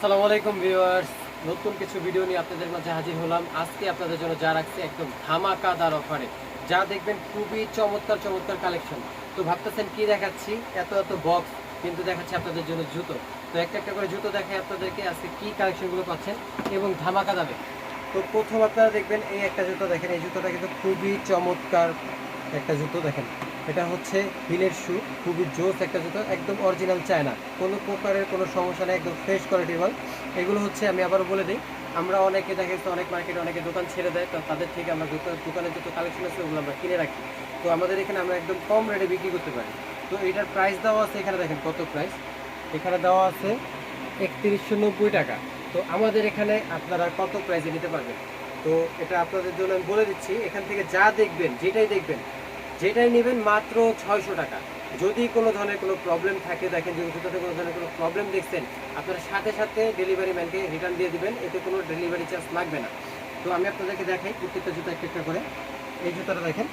আসসালামু আলাইকুম ভিউয়ার্স। নতুন কিছু ভিডিও নিয়ে আপনাদের মাঝে হাজির হলাম। আজকে আপনাদের জন্য যা রাখছি একদম ধামাকাদার অফারে। যা দেখবেন খুবই চমৎকার চমৎকার কালেকশন। তো ভাবতেছেন কি দেখাচ্ছি? এত এত বক্স কিন্তু দেখাচ্ছি আপনাদের জন্য জুতো। তো একটা একটা করে জুতো দেখাই আপনাদেরকে আজকে কি কালেকশনগুলো পাচ্ছেন এবং ধামাকা দামে। তো প্রথম আপনারা দেখবেন এই একটা জুতো দেখেন, এই জুতোটা কিন্তু খুবই চমৎকার একটা জুতো দেখেন। এটা হচ্ছে হিলের শু, খুবই জোস একটা জুতো, একদম অরিজিনাল চায়না। কোনো প্রকারের কোনো সমস্যা নেই, একদম ফ্রেশ কোয়ালিটির মাল। এগুলো হচ্ছে, আমি আবারও বলে দিই, আমরা অনেকে দেখা যাচ্ছে অনেক মার্কেটে অনেকে দোকান ছেড়ে দেয়, তো তাদের থেকে আমরা দোকান দোকানে যত কালেকশন আছে, ওগুলো আমরা কিনে রাখি। তো আমাদের এখানে আমরা একদম কম রেটে বিক্রি করতে পারি। তো এটার প্রাইস দেওয়া আছে, এখানে দেখেন কত প্রাইস এখানে দেওয়া আছে একত্রিশশো নব্বই টাকা। তো আমাদের এখানে আপনারা কত প্রাইসে নিতে পারবেন? তো এটা আপনাদের জন্য আমি বলে দিচ্ছি, এখান থেকে যা দেখবেন, যেটাই দেখবেন যেটাই নেবেন মাত্র ছয়শো টাকা। যদি কোনো ধরনের কোনো প্রবলেম থাকে, দেখেন যে জুতোতে কোনো ধরনের কোনো প্রবলেম দেখছেন, আপনারা সাথে সাথে ডেলিভারি ম্যানকে রিটার্ন দিয়ে দিবেন, এতে কোনো ডেলিভারি চার্জ লাগবে না। তো আমি আপনাদেরকে দেখাই প্রত্যেকটা জুতো একটা একটা করে। এই জুতোটা দেখেন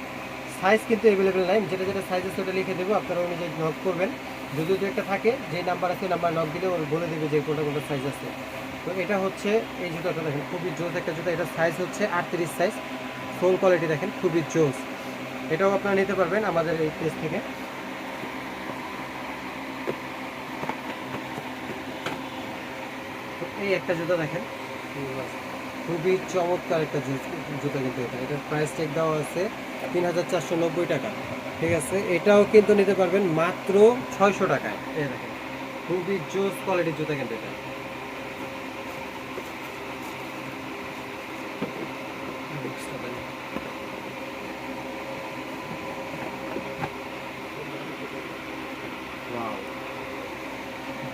সাইজ কিন্তু অ্যাভেলেবেল নাই। যেটা যেটা সাইজ আছে ওটা লিখে দেবো, আপনারা অনুযায়ী নক করবেন। যদি দু একটা থাকে, যে নাম্বার আছে নাম্বার নক দিলে ওর বলে দেবে যে কোনটা কোনটা সাইজ আছে। তো এটা হচ্ছে এই জুতোটা দেখেন, খুবই জোস একটা জুতো। এটা সাইজ হচ্ছে আটত্রিশ সাইজ ফোন কোয়ালিটি দেখেন, খুবই জোস। এটাও আপনারা নিতে পারবেন আমাদের এই পেজ থেকে। এই একটা জুতো দেখেন। খুবই চমৎকার একটা জুতো কিন্তু এটা। এটার প্রাইস চেক দেওয়া আছে তিন হাজার চারশো নব্বই টাকা। ঠিক আছে? এটাও কিন্তু নিতে পারবেন মাত্র ছয়শো টাকায়। এই দেখেন, খুবই জোস কোয়ালিটির জুতো কিন্তু এটা।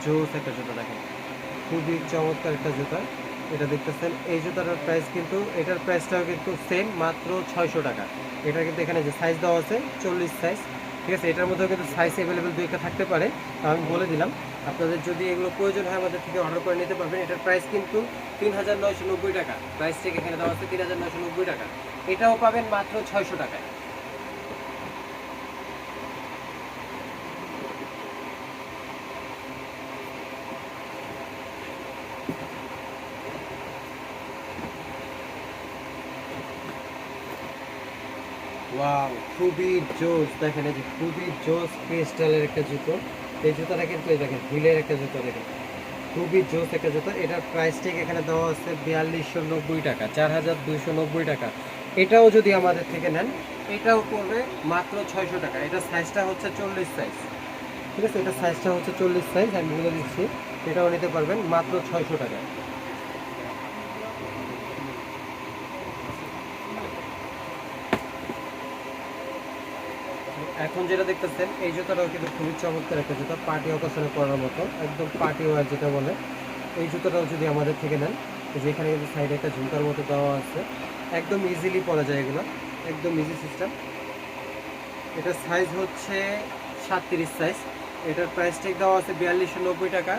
জোস একটা জুতো দেখেন। খুবই চমৎকার একটা জুতা। এটা দেখতেছেন, এই জুতাটার প্রাইস কিন্তু, এটার প্রাইসটাও কিন্তু সেম মাত্র ছয়শো টাকা। এটা কিন্তু এখানে যে সাইজ দেওয়া আছে, চল্লিশ সাইজ ঠিক আছে, এটার মধ্যেও কিন্তু সাইজ অ্যাভেলেবেল দুইটা থাকতে পারে। আমি বলে দিলাম, আপনাদের যদি এগুলো প্রয়োজন হয় আমাদের থেকে অর্ডার করে নিতে পারবেন। এটার প্রাইস কিন্তু তিন হাজার নয়শো নব্বই টাকা। প্রাইস থেকে এখানে দেওয়া আছে তিন হাজার নয়শো নব্বই টাকা। এটাও পাবেন মাত্র ছয়শো টাকায়। ওয়াও খুবই জোস দেখেন এই যে খুবই জোস ক্রিস্টালের একটা জুতো। এই জুতোটা কিন্তু এই দেখেন হিলের একটা জুতো দেখেন। খুবই জোস একটা জুতো। এটার প্রাইস ঠিক এখানে দেওয়া আছে বিয়াল্লিশশো নব্বই টাকা চার হাজার দুইশো নব্বই টাকা। এটাও যদি আমাদের থেকে নেন, এটাও পড়বে মাত্র ছয়শো টাকা। এটা সাইজটা হচ্ছে চল্লিশ সাইজ ঠিক আছে? এটা সাইজটা হচ্ছে চল্লিশ সাইজ আমি বলে দিচ্ছি। এটাও নিতে পারবেন মাত্র ছয়শো টাকা। এখন যেটা দেখতেছেন, এই জুতাটাও কিন্তু খুবই চমৎকার একটা জুতা, পার্টি অকেশনে পরার মতো, একদম পার্টি ওয়ার যেটা বলে। এই জুতাটাও যদি আমাদের থেকে নেন, এই যে এখানে কিন্তু সাইডে একটা ঝুমকার মতো দেওয়া আছে। একদম ইজিলি পরা যায় এগুলো, একদম ইজি সিস্টেম এটার সাইজ হচ্ছে সাতত্রিশ সাইজ এটার প্রাইস দেওয়া আছে বিয়াল্লিশশো নব্বই টাকা।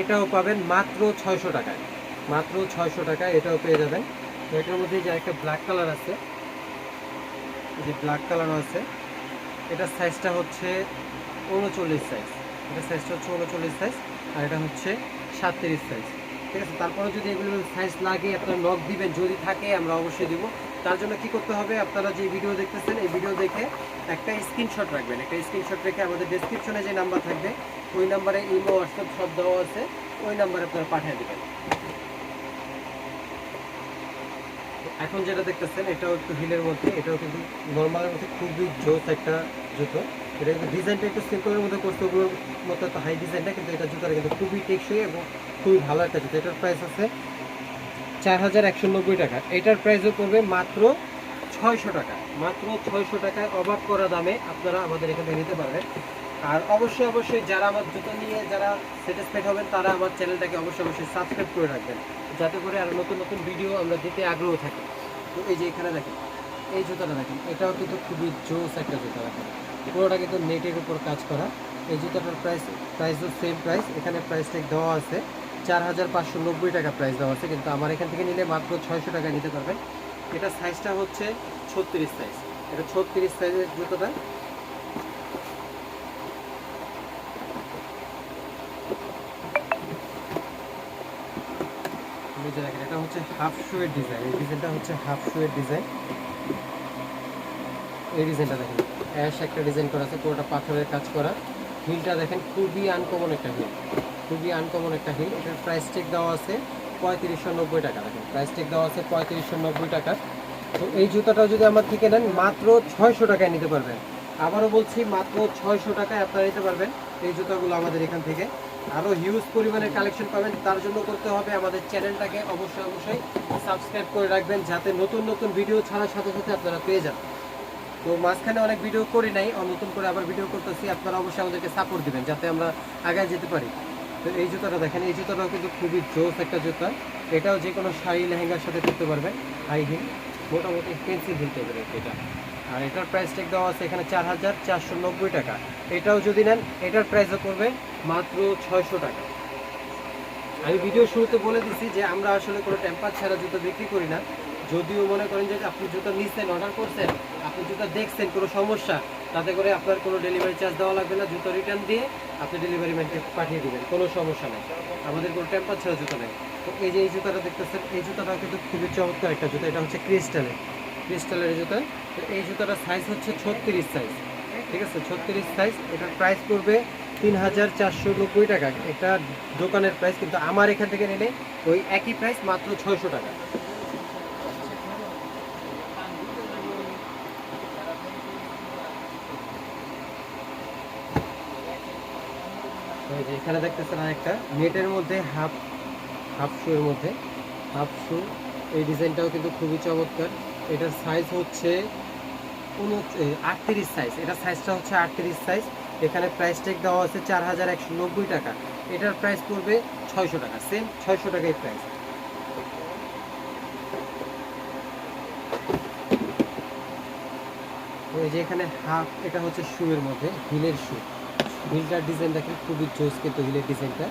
এটাও পাবেন মাত্র ছয়শো টাকায়। মাত্র ছয়শো টাকা এটাও পেয়ে যাবেন। তো এটার মধ্যে যে একটা ব্ল্যাক কালার আছে যে ব্ল্যাক কালারও আছে এটার সাইজটা হচ্ছে উনচল্লিশ সাইজ এটার সাইজটা হচ্ছে উনচল্লিশ সাইজ আর এটা হচ্ছে সাতত্রিশ সাইজ ঠিক আছে, তারপরে যদি এগুলো সাইজ লাগে, আপনারা নখ দিবেন, যদি থাকে, আমরা অবশ্যই দিব। তার জন্য কি করতে হবে, আপনারা যে ভিডিও দেখতেছেন, এই ভিডিও দেখে একটা স্ক্রিনশট রাখবেন। একটা স্ক্রিনশট রেখে আমাদের ডেসক্রিপশনে যে নাম্বার থাকবে, ওই নাম্বারে ইমো হোয়াটসঅ্যাপ সব দেওয়া আছে, ওই নাম্বারে আপনারা পাঠিয়ে দেবেন। এখন যেটা দেখতেছেন, এটাও একটু হিলের মধ্যে, এটাও কিন্তু নর্মালের মধ্যে খুবই জোস একটা জুতো। এটা কিন্তু ডিজাইনটা একটু সিম্পলের মধ্যে করতে ওগুলোর মতো একটা হাই ডিজাইনটা কিন্তু এটা জুতোটা কিন্তু খুবই টেকসই এবং খুবই ভালো একটা জুতো। এটার প্রাইস আছে চার হাজার একশো নব্বই টাকা। এটার প্রাইসও পড়বে মাত্র ছয়শো টাকা। মাত্র ছয়শো টাকায় অবাক করা দামে আপনারা আমাদের এখানে নিতে পারবেন। আর অবশ্যই অবশ্যই যারা আমার জুতো নিয়ে যারা স্যাটিসফাইড হবেন, তারা আমার চ্যানেলটাকে অবশ্যই অবশ্যই সাবস্ক্রাইব করে রাখবেন। যাতে করে আরও নতুন নতুন ভিডিও আমরা দিতে আগ্রহ থাকি। তো এই যে এখানে দেখেন, এই জুতাটা দেখেন, এটাও কিন্তু খুবই জোস একটা জুতা দেখেন। পুরোটা কিন্তু নেটের উপর কাজ করা। এই জুতাটার প্রাইস প্রাইসও সেম প্রাইস এখানে প্রাইস ট্যাগ দেওয়া আছে। চার হাজার পাঁচশো নব্বই টাকা প্রাইস দেওয়া আছে। কিন্তু আমার এখান থেকে নিলে মাত্র ছয়শো টাকা নিতে পারবেন। এটা সাইজটা হচ্ছে ছত্রিশ সাইজ এটা ছত্রিশ সাইজের জুতোটা এই যে দেখেন এটা হচ্ছে হাফ শুয়ের ডিজাইন এই ডিজাইনটা হচ্ছে হাফ শুয়ের ডিজাইন এই ডিজাইনটা দেখেন অ্যাশ একটা ডিজাইন করা আছে, পুরোটা পাথরের কাজ করা। হিলটা দেখেন, খুবই আনকমন একটা হিল খুবই আনকমন একটা হিল এটার প্রাইস টেক দেওয়া আছে পঁয়ত্রিশশো নব্বই টাকা, দেখেন। প্রাইস টেক দেওয়া আছে পঁয়ত্রিশশো নব্বই টাকা। তো এই জুতাটা যদি আমার থেকে নেন, মাত্র ছয়শো টাকায় নিতে পারবেন। আবারও বলছি, মাত্র ছয়শো টাকায় আপনারা নিতে পারবেন। এই জুতাগুলো আমাদের এখান থেকে আরও হিউজ পরিমাণের কালেকশন পাবেন। তার জন্য করতে হবে আমাদের চ্যানেলটাকে অবশ্যই অবশ্যই সাবস্ক্রাইব করে রাখবেন, যাতে নতুন নতুন ভিডিও ছাড়ার সাথে সাথে আপনারা পেয়ে যান। তো মাঝখানে অনেক ভিডিও করি নাই নতুন করে আবার ভিডিও করতেছি। আপনারা অবশ্যই আমাদেরকে সাপোর্ট দিবেন, যাতে আমরা আগায় যেতে পারি। তো এই জুতাটা দেখেন, এই জুতাটাও কিন্তু খুবই জোস একটা জুতা। এটাও যে কোনো শাড়ি, লেহেঙ্গার সাথে করতে পারবেন। হাই হিল মোটামুটি পেন্সিল হিল টাইপের এটা। আর এটার প্রাইস দেওয়া আছে এখানে চার হাজার চারশো নব্বই টাকা। এটাও যদি নেন, এটার প্রাইসও করবে মাত্র ছয়শো টাকা। আমি ভিডিও শুরুতে বলে দিছি যে আমরা আসলে কোনো টেম্পার ছাড়া জুতো বিক্রি করি না। যদিও মনে করেন যে আপনি জুতো নিচ্ছেন অর্ডার করছেন, আপনি জুতো দেখছেন, কোনো সমস্যা, তাতে করে আপনার কোনো ডেলিভারি চার্জ দেওয়া লাগবে না। জুতো রিটার্ন দিয়ে আপনি ডেলিভারি ম্যানকে পাঠিয়ে দেবেন, কোনো সমস্যা নেই। আমাদের কোনো টেম্পার ছাড়া জুতো নেই। তো এই যে এই জুতাটা দেখতেছেন, এই জুতাটা কিন্তু খুবই চমৎকার একটা জুতো। এটা হচ্ছে ক্রিস্টালের ক্রিস্টালের জুতা। তো এই জুতাটার সাইজ হচ্ছে ছত্রিশ সাইজ ঠিক আছে? ছত্রিশ সাইজ এটার প্রাইস পড়বে তিন হাজার চারশো নব্বই টাকা। এটা দোকানের প্রাইস কিন্তু আমার এখান থেকে নিলে ওই একই প্রাইস মাত্র ছয়শো টাকা। এখানে দেখতেছেন আরেকটা, নেটের মধ্যে হাফ হাফ শু এর মধ্যে। হাফ শু এই ডিজাইনটাও কিন্তু খুবই চমৎকার। এটার সাইজ হচ্ছে আটত্রিশ সাইজ এটার সাইজটা হচ্ছে আটত্রিশ সাইজ এখানে প্রাইস টেক দেওয়া আছে চার হাজার একশো নব্বই টাকা। এটার প্রাইস পড়বে ছয়শো টাকা। সেম ছয়শো টাকাই প্রাইস এই যে এখানে হাফ এটা হচ্ছে শুয়ের মধ্যে হিলের শু হিলটার ডিজাইন দেখেন, খুবই জোস কিন্তু হিলের ডিজাইনটা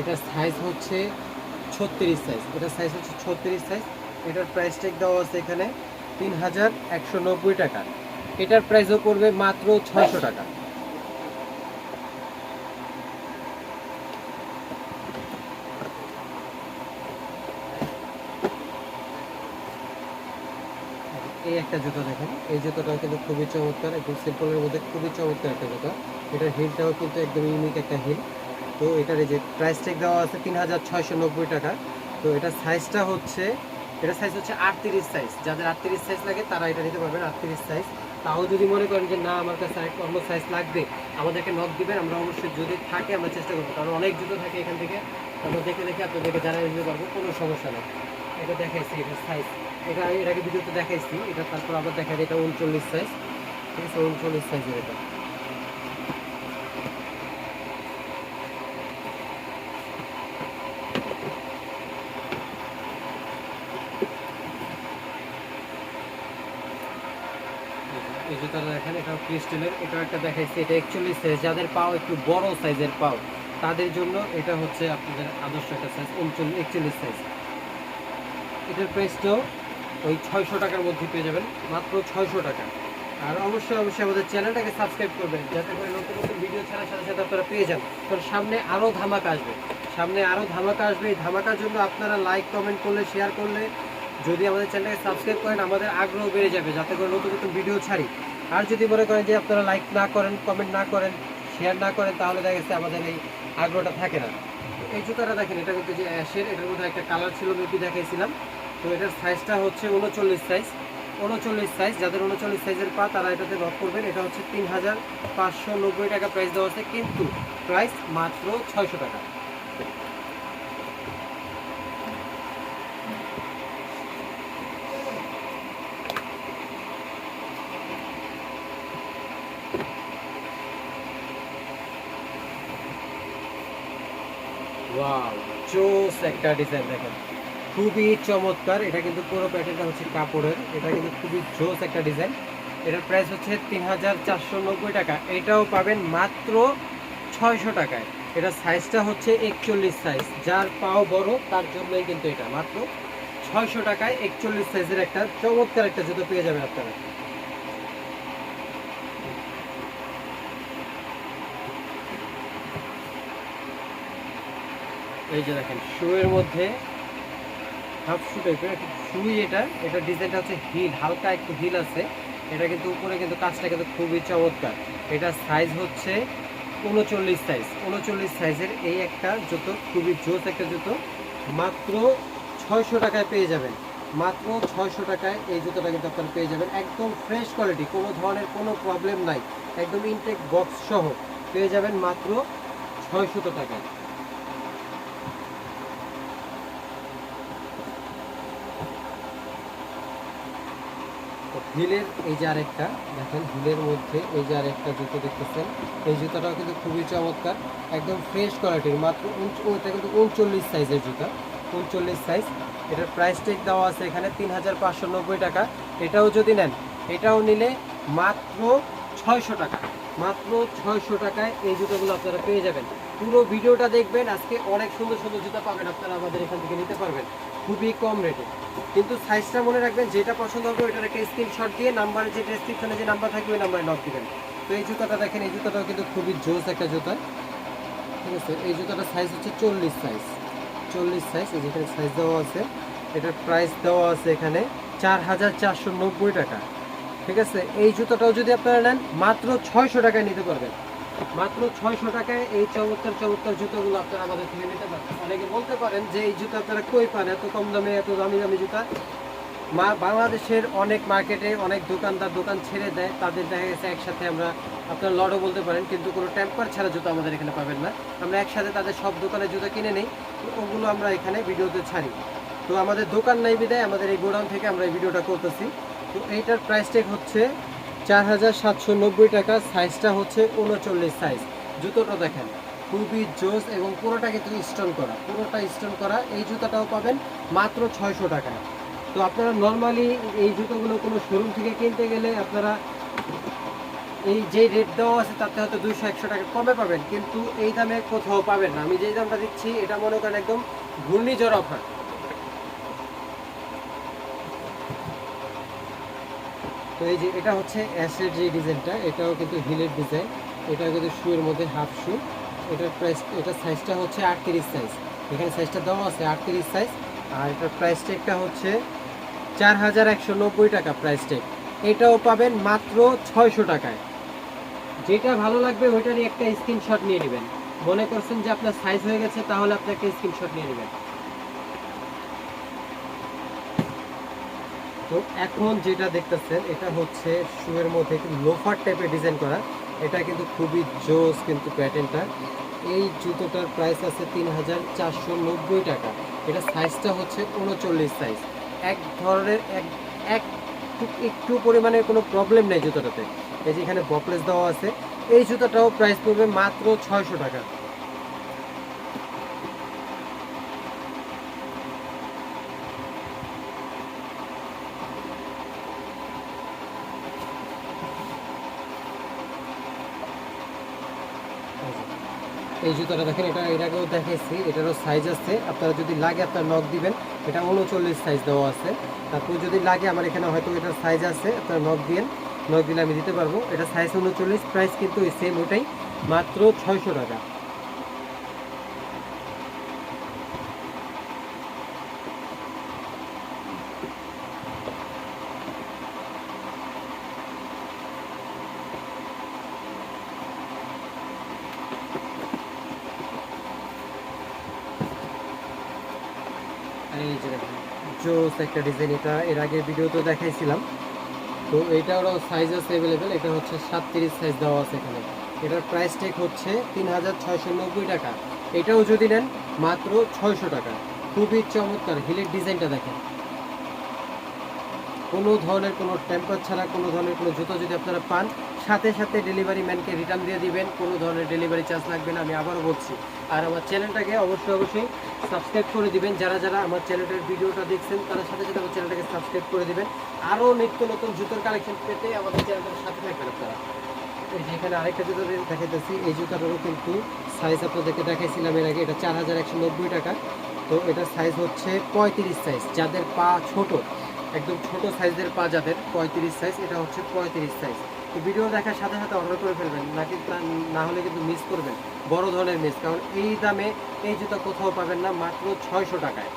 এটার সাইজ হচ্ছে ছত্রিশ সাইজ এটার সাইজ হচ্ছে ছত্রিশ সাইজ এটার প্রাইস টেক দেওয়া আছে এখানে তিন হাজার একশো নব্বই টাকা। এটার প্রাইসও পড়বে মাত্র ছয়শো টাকা। এই একটা জুতো দেখেন। এই জুতোটাও কিন্তু খুবই চমৎকার, একদম সিম্পলের মধ্যে খুবই চমৎকার একটা জুতো। এটার হিলটাও কিন্তু একদম ইউনিক একটা হিল তো এটার এই যে প্রাইস টেক দেওয়া আছে তিন হাজার ছয়শো নব্বই টাকা। তো এটার সাইজটা হচ্ছে এটা সাইজ হচ্ছে আটত্রিশ সাইজ যাদের আটত্রিশ সাইজ লাগে, তারা এটা নিতে পারবেন আটত্রিশ সাইজ তাও যদি মনে করেন যে, না, আমার কাছে অন্য সাইজ লাগবে, আমাদেরকে নক দিবেন, আমরা অবশ্যই যদি থাকে, আমরা চেষ্টা করব। কারণ অনেক জুতো থাকে এখান থেকে। আমরা দেখে দেখে আপনাদেরকে জানিয়ে দিতে পারব, কোনো সমস্যা নেই। এটা দেখাইছি, এটা সাইজ এটা এটাকে ভিডিওতে দেখাইছি, এটা তারপর আবার দেখাই এটা উনচল্লিশ সাইজ ঠিক আছে, উনচল্লিশ সাইজের এটা এই জুতাটা দেখেন এটা ক্রিস্টালের, এটা একটা দেখাইছি, এটা একচল্লিশ সাইজ যাদের পাও একটু বড় সাইজের পাও, তাদের জন্য এটা হচ্ছে আপনাদের আদর্শ একটা সাইজ উনচল্লিশ একচল্লিশ সাইজ এটার প্রাইসটাও ওই ছয়শো টাকার মধ্যে পেয়ে যাবেন, মাত্র ছয়শো টাকা। আর অবশ্যই অবশ্যই আমাদের চ্যানেলটাকে সাবস্ক্রাইব করবেন, যাতে করে নতুন নতুন ভিডিও ছাড়ার সাথে সাথে আপনারা পেয়ে যান। কারণ সামনে আরও ধামাকা আসবে। সামনে আরও ধামাকা আসবে, এই ধামাকার জন্য আপনারা লাইক কমেন্ট করলে শেয়ার করলে, যদি আমাদের চ্যানেলটাকে সাবস্ক্রাইব করেন, আমাদের আগ্রহ বেড়ে যাবে, যাতে করে নতুন নতুন ভিডিও ছাড়ি। আর যদি মনে করেন যে আপনারা লাইক না করেন কমেন্ট না করেন শেয়ার না করেন, তাহলে দেখা গেছে আমাদের এই আগ্রহটা থাকে না। এই জুতাটা দেখেন, এটা কিন্তু যে অ্যাশের এটার মধ্যে একটা কালার ছিল মেপি দেখাইছিলাম। তো এটার সাইজটা হচ্ছে উনচল্লিশ সাইজ উনচল্লিশ সাইজ যাদের উনচল্লিশ সাইজের পা, তারা এটাতে নক করবেন। এটা হচ্ছে তিন হাজার পাঁচশো নব্বই টাকা প্রাইস দেওয়া আছে, কিন্তু প্রাইস মাত্র ছয়শো টাকা ওয়াও জোস একটা ডিজাইন দেখেন। খুবই চমৎকার। এটা কিন্তু পুরো প্যাটার্নটা হচ্ছে কাপড়ের। এটা কিন্তু খুবই জোস একটা ডিজাইন এটার প্রাইস হচ্ছে তিন হাজার চারশো নব্বই টাকা। এটাও পাবেন মাত্র ছয়শো টাকায়। এটা সাইজটা হচ্ছে একচল্লিশ সাইজ যার পাও বড়, তার জন্যই কিন্তু এটা। মাত্র ছয়শো টাকায় একচল্লিশ সাইজের একটা চমৎকার একটা জুতো পেয়ে যাবেন আপনারা। এই যে দেখেন, শুয়ের মধ্যে হাফ শু টাইপের শুই এটা এটা ডিজাইনটা হচ্ছে হিল, হালকা একটু হিল আছে। এটা কিন্তু উপরে কিন্তু কাজটা কিন্তু খুবই চমৎকার। এটা সাইজ হচ্ছে উনচল্লিশ সাইজ উনচল্লিশ সাইজের এই একটা জুতো, খুবই জোস একটা জুতো, মাত্র ছয়শো টাকায় পেয়ে যাবেন। মাত্র ছয়শো টাকায় এই জুতোটা কিন্তু আপনারা পেয়ে যাবেন। একদম ফ্রেশ কোয়ালিটি কোনো ধরনের কোনো প্রবলেম নাই। একদম ইনটেক বক্স সহ পেয়ে যাবেন মাত্র ছয়শত টাকায়। হিলের এই যে আরেকটা, দেখেন হিলের মধ্যে এই যে আরেকটা জুতো দেখতেছেন, এই জুতাটাও কিন্তু খুবই চমৎকার, একদম ফ্রেশ কোয়ালিটির মাত্র ওইটা কিন্তু উনচল্লিশ সাইজের জুতা, উনচল্লিশ সাইজ এটার প্রাইস টেক দেওয়া আছে এখানে তিন হাজার পাঁচশো নব্বই টাকা, এটাও যদি নেন, এটাও নিলে মাত্র ছয়শো টাকা, মাত্র ছয়শো টাকায় এই জুতোগুলো আপনারা পেয়ে যাবেন। পুরো ভিডিওটা দেখবেন, আজকে অনেক সুন্দর সুন্দর জুতা পাবেন আপনারা আমাদের এখান থেকে নিতে পারবেন, খুবই কম রেটে কিন্তু সাইজটা মনে রাখবেন, যেটা পছন্দ হবে ওইটার একটা স্ক্রিনশট দিয়ে নাম্বারে যে ডেসক্রিপশনে যে নাম্বার থাকবে, ওই নাম্বারে নক দিবেন। তো এই জুতাটা দেখেন, এই জুতাটাও কিন্তু খুবই জোস একটা জুতা। ঠিক আছে, এই জুতাটার সাইজ হচ্ছে চল্লিশ সাইজ চল্লিশ সাইজ এই যেখানে সাইজ দেওয়া আছে, এটার প্রাইস দেওয়া আছে এখানে চার হাজার চারশো নব্বই টাকা। ঠিক আছে, এই জুতোটাও যদি আপনারা নেন, মাত্র ছয়শো টাকায় নিতে পারবেন। মাত্র ছয়শো টাকায় এই চমৎকার চমৎকার জুতোগুলো আপনারা আমাদের থেকে নিতে পারবেন। অনেকে বলতে পারেন যে এই জুতো আপনারা কই পান? এত কম দামে, এত দামি দামি জুতা? মা, বাংলাদেশের অনেক মার্কেটে অনেক দোকানদার দোকান ছেড়ে দেয়, তাদের দেখা গেছে একসাথে আমরা আপনার লডও বলতে পারেন, কিন্তু কোনো টেম্পার ছাড়া জুতো আমাদের এখানে পাবেন না। আমরা একসাথে তাদের সব দোকানে জুতো কিনে নেই ওগুলো আমরা এখানে ভিডিওতে ছাড়ি। তো আমাদের দোকান নাই বিদায়, আমাদের এই গোডাউন থেকে আমরা এই ভিডিওটা করতেছি। তো এইটার প্রাইস টেক হচ্ছে চার হাজার সাতশো নব্বই টাকা সাইজটা হচ্ছে উনচল্লিশ সাইজ জুতোটা দেখেন, খুবই জোস এবং পুরোটা কিন্তু স্টোন করা। পুরোটা স্টোন করা, এই জুতাটাও পাবেন মাত্র ছয়শো টাকায় তো আপনারা নর্মালি এই জুতোগুলো কোনো শোরুম থেকে কিনতে গেলে আপনারা এই যে রেট দেওয়া আছে, তাতে হয়তো দুইশো, একশো টাকা কমে পাবেন। কিন্তু এই দামে কোথাও পাবেন না। আমি যেই দামটা দিচ্ছি, এটা মনে করেন একদম ঘূর্ণিঝড় অফার তো এই যে এটা হচ্ছে অ্যাসের যে ডিজাইনটা এটাও কিন্তু হিলের ডিজাইন এটাও কিন্তু শুয়ের মধ্যে হাফ শু এটার প্রাইস এটার সাইজটা হচ্ছে আটত্রিশ সাইজ এখানে সাইজটা দেওয়া আছে আটত্রিশ সাইজ আর এটার প্রাইস টেকটা হচ্ছে চার হাজার একশো নব্বই টাকা প্রাইস টেক এটাও পাবেন মাত্র ছয়শো টাকায়। যেটা ভালো লাগবে ওইটারই একটা স্ক্রিনশট নিয়ে নেবেন। মনে করছেন যে আপনার সাইজ হয়ে গেছে, তাহলে আপনি একটা স্ক্রিনশট নিয়ে নেবেন। তো এখন যেটা দেখতেছেন, এটা হচ্ছে শুয়ের মধ্যে লোফার টাইপের ডিজাইন করা। এটা কিন্তু খুবই জোস কিন্তু প্যাটার্নটা এই জুতোটার প্রাইস আছে তিন হাজার চারশো নব্বই টাকা। এটা সাইজটা হচ্ছে উনচল্লিশ সাইজ এক ধরনের, এক একটু একটু পরিমাণে কোনো প্রবলেম নেই জুতোটাতে। এই যে এখানে বকলেস দেওয়া আছে। এই জুতোটাও প্রাইস পড়বে মাত্র ছয়শো টাকা। এই জুতোটা দেখেন, এটা এর আগেও দেখেছি এটারও সাইজ আছে। আপনারা যদি লাগে আপনারা নখ দিবেন, এটা উনচল্লিশ সাইজ দেওয়া আছে। তারপর যদি লাগে আমার এখানে হয়তো এটার সাইজ আছে, আপনারা নখ দিন নখ দিলে আমি দিতে পারব। এটা সাইজ উনচল্লিশ প্রাইস কিন্তু সেম ওটাই, মাত্র ছয়শো টাকা আর এই যে দেখেন জোস একটা ডিজাইন এটা এর আগে ভিডিওতে দেখাইছিলাম। তো এইটারও সাইজ আছে অ্যাভেলেবেল এটা হচ্ছে সাতত্রিশ সাইজ দেওয়া আছে এখানে। এটার প্রাইস টেক হচ্ছে তিন হাজার ছয়শো নব্বই টাকা। এটাও যদি নেন, মাত্র ছয়শো টাকা। খুবই চমৎকার হিলের ডিজাইনটা দেখেন। কোনো ধরনের কোনো টেম্পার ছাড়া, কোনো ধরনের কোনো জুতো যদি আপনারা পান, সাথে সাথে ডেলিভারি ম্যানকে রিটার্ন দিয়ে দিবেন, কোনো ধরনের ডেলিভারি চার্জ লাগবে না, আমি আবারও বলছি। আর আমার চ্যানেলটাকে অবশ্যই অবশ্যই সাবস্ক্রাইব করে দিবেন। যারা যারা আমার চ্যানেলের ভিডিওটা দেখছেন, তারা সাথে সাথে আমার চ্যানেলটাকে সাবস্ক্রাইব করে দিবেন। আরও নিত্য নতুন জুতোর কালেকশন পেতে আমাদের চ্যানেলটার সাথে থাকবেন আপনারা। এখানে আরেকটা জুতো দেখাইতেছি। এই জুতাটারও কিন্তু সাইজ আপনাদেরকে দেখাইছিলাম এর আগে। এটা চার হাজার একশো নব্বই টাকা। তো এটা সাইজ হচ্ছে পঁয়ত্রিশ সাইজ যাদের পা ছোট একদম ছোট সাইজের পা যাদের পঁয়ত্রিশ সাইজ এটা হচ্ছে পঁয়ত্রিশ সাইজ তো ভিডিও দেখার সাথে সাথে অর্ডার করে ফেলবেন নাকি না হলে কিন্তু মিস করবেন, বড় ধরনের মিস কারণ এই দামে এই জুতা কোথাও পাবেন না, মাত্র ছয়শো টাকায়।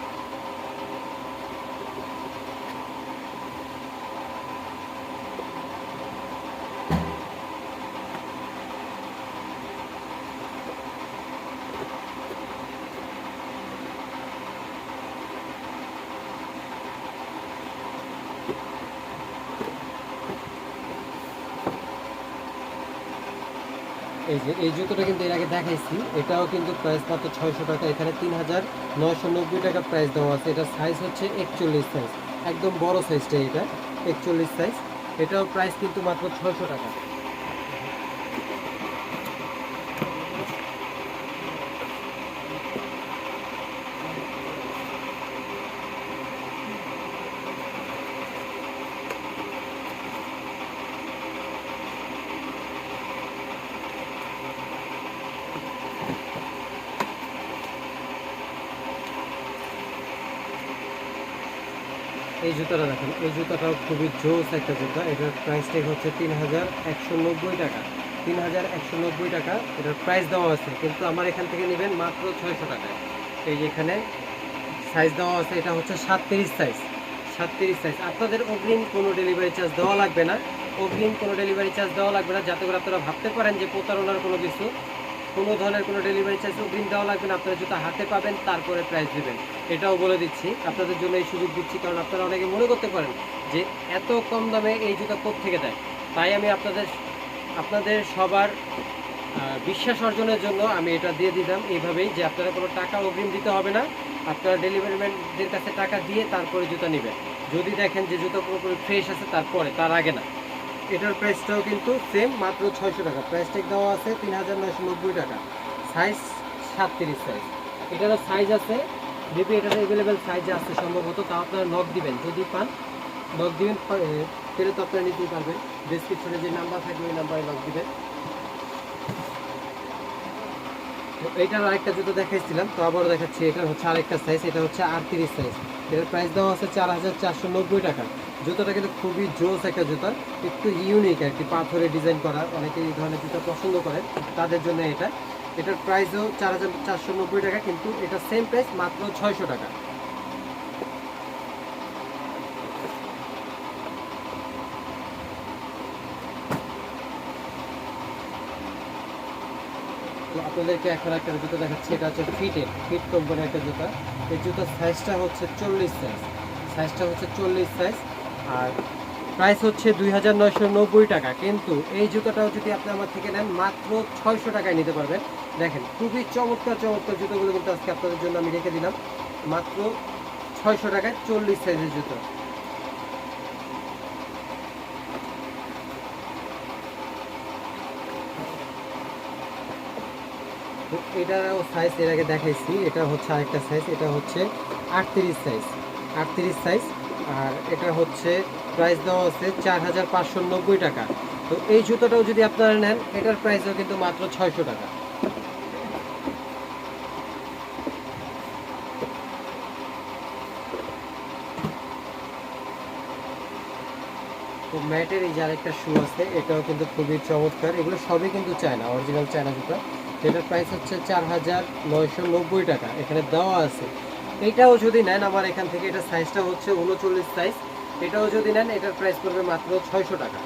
এই যে, এই জুতোটা কিন্তু এর আগে দেখাইছি। এটাও কিন্তু প্রাইস মাত্র ছয়শো টাকা। এখানে তিন হাজার নয়শো নব্বই টাকা প্রাইস দেওয়া আছে। এটা সাইজ হচ্ছে একচল্লিশ সাইজ একদম বড় সাইজটা এটা, একচল্লিশ সাইজ এটাও প্রাইস কিন্তু মাত্র ছয়শো টাকা। এই জুতাটা দেখেন, এই জুতাটাও খুবই জোস একটা জুতা। এটার প্রাইস ট্যাগ হচ্ছে তিন হাজার একশো নব্বই টাকা। তিন হাজার একশো নব্বই টাকা, এটার প্রাইস দেওয়া আছে। কিন্তু আমার এখান থেকে নেবেন মাত্র ছয়শো টাকায়। এই যে এখানে সাইজ দেওয়া আছে, এটা হচ্ছে সাতত্রিশ সাইজ সাতত্রিশ সাইজ আপনাদের অগ্রিম কোনো ডেলিভারি চার্জ দেওয়া লাগবে না। অগ্রিম কোনো ডেলিভারি চার্জ দেওয়া লাগবে না। যাতে করে আপনারা ভাবতে পারেন যে প্রতারণার কোনো কিছু। কোনো ধরনের কোনো ডেলিভারি চার্জ অগ্রিম দেওয়া লাগবে না। আপনারা জুতা হাতে পাবেন, তারপরে প্রাইস দেবেন। এটাও বলে দিচ্ছি, আপনাদের জন্য এই সুযোগ দিচ্ছি, কারণ আপনারা অনেকে মনে করতে পারেন যে এত কম দামে এই জুতা থেকে দেয়। তাই আমি আপনাদের আপনাদের সবার বিশ্বাস অর্জনের জন্য আমি এটা দিয়ে দিলাম এইভাবেই যে আপনারা কোনো টাকা অগ্রিম দিতে হবে না। আপনারা ডেলিভারি ম্যানদের কাছে টাকা দিয়ে তারপরে জুতা নেবেন। যদি দেখেন যে জুতো পুরোপুরি ফ্রেশ আছে, তারপরে, তার আগে না। এটার প্রাইসটাও কিন্তু সেম মাত্র ছয়শো টাকা। প্রাইস ট্যাগ দেওয়া আছে তিন হাজার নয়শো নব্বই টাকা। সাইজ সাতত্রিশ সাইজ এটারও সাইজ আছে মেবি এটার অ্যাভেলেবেল সাইজে আছে সম্ভবত তা আপনারা নক দিবেন। যদি পান নক দিবেন পেলে তো আপনারা নিতেই পারবেন। ডিসক্রিপশনে যে নাম্বার থাকবে, ওই নাম্বারে নক দিবেন। এইটার আরেকটা জুতো দেখাইছিলাম, তো আবারও দেখাচ্ছি। এটা হচ্ছে আরেকটা সাইজ এটা হচ্ছে আটত্রিশ সাইজ এটার প্রাইস দেওয়া আছে চার হাজার চারশো নব্বই টাকা। জুতোটা কিন্তু খুবই জোস একটা জুতা, একটু ইউনিক আর কি পাথরে ডিজাইন করা। অনেকে এই ধরনের জুতো পছন্দ করেন, তাদের জন্য এটা। এটার প্রাইসও চার হাজার চারশো নব্বই টাকা, কিন্তু এটা সেম প্রাইস মাত্র ছয়শো টাকা। তো আপনাদেরকে এখন একটা জুতো দেখাচ্ছি, এটা হচ্ছে ফিটের ফিট কোম্পানির একটা জুতা। এই জুতার সাইজটা হচ্ছে চল্লিশ সাইজ সাইজটা হচ্ছে চল্লিশ সাইজ আর প্রাইস হচ্ছে দুই হাজার নয়শো নব্বই টাকা। কিন্তু এই জুতোটাও যদি আপনি আমার থেকে নেন, মাত্র ছয়শো টাকায় নিতে পারবেন। দেখেন, খুবই চমৎকার চমৎকার জুতোগুলো কিন্তু আজকে আপনাদের জন্য আমি রেখে দিলাম। মাত্র ছয়শো টাকায় চল্লিশ সাইজের জুতো। তো এটারও সাইজ এর আগে দেখাইছি, এটা হচ্ছে আরেকটা সাইজ এটা হচ্ছে আটত্রিশ সাইজ আটত্রিশ সাইজ আর এটা হচ্ছে প্রাইস দেওয়া আছে চার হাজার পাঁচশো নব্বই টাকা। তো এই জুতোটাও যদি আপনারা নেন, এটার প্রাইসও কিন্তু মাত্র ছয়শো টাকা। ম্যাটের এই যে আরেকটা শু আছে এটাও কিন্তু খুবই চমৎকার। এগুলো সবই কিন্তু চায়না অরিজিনাল চায়না জুতা। যেটার প্রাইস হচ্ছে চার হাজার নয়শো নব্বই টাকা। এখানে দেওয়া আছে। এটাও যদি নেন আমার এখান থেকে এটা সাইজটা হচ্ছে উনচল্লিশ সাইজ এটাও যদি নেন এটার প্রাইস পড়বে মাত্র ছয়শো টাকা.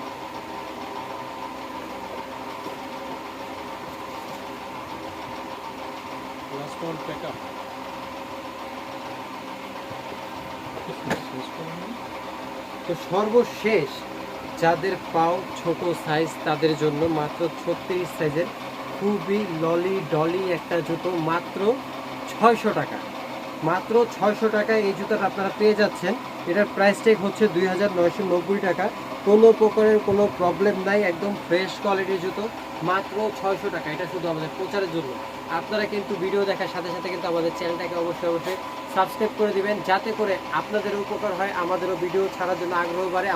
তো সর্বশেষ যাদের পাও ছোট সাইজ তাদের জন্য মাত্র ছত্রিশ সাইজের খুবই ললি ডলি একটা জুতো মাত্র ছয়শো টাকা। মাত্র ছয়শো টাকায় এই জুতোটা আপনারা পেয়ে যাচ্ছেন। এটার প্রাইস ট্যাগ হচ্ছে দুই হাজার নয়শো নব্বই টাকা। কোনো প্রকারের কোনো প্রবলেম নাই, একদম ফ্রেশ কোয়ালিটির জুতো, মাত্র ছয়শো টাকা। এটা শুধু আমাদের প্রচারের জন্য। আপনারা কিন্তু ভিডিও দেখার সাথে সাথে কিন্তু আমাদের চ্যানেলটাকে অবশ্যই অবশ্যই সাবস্ক্রাইব করে দিবেন, যাতে করে আপনাদের উপকার হয়, আমাদেরও ভিডিও ছাড়ার জন্য আগ্রহ বাড়ে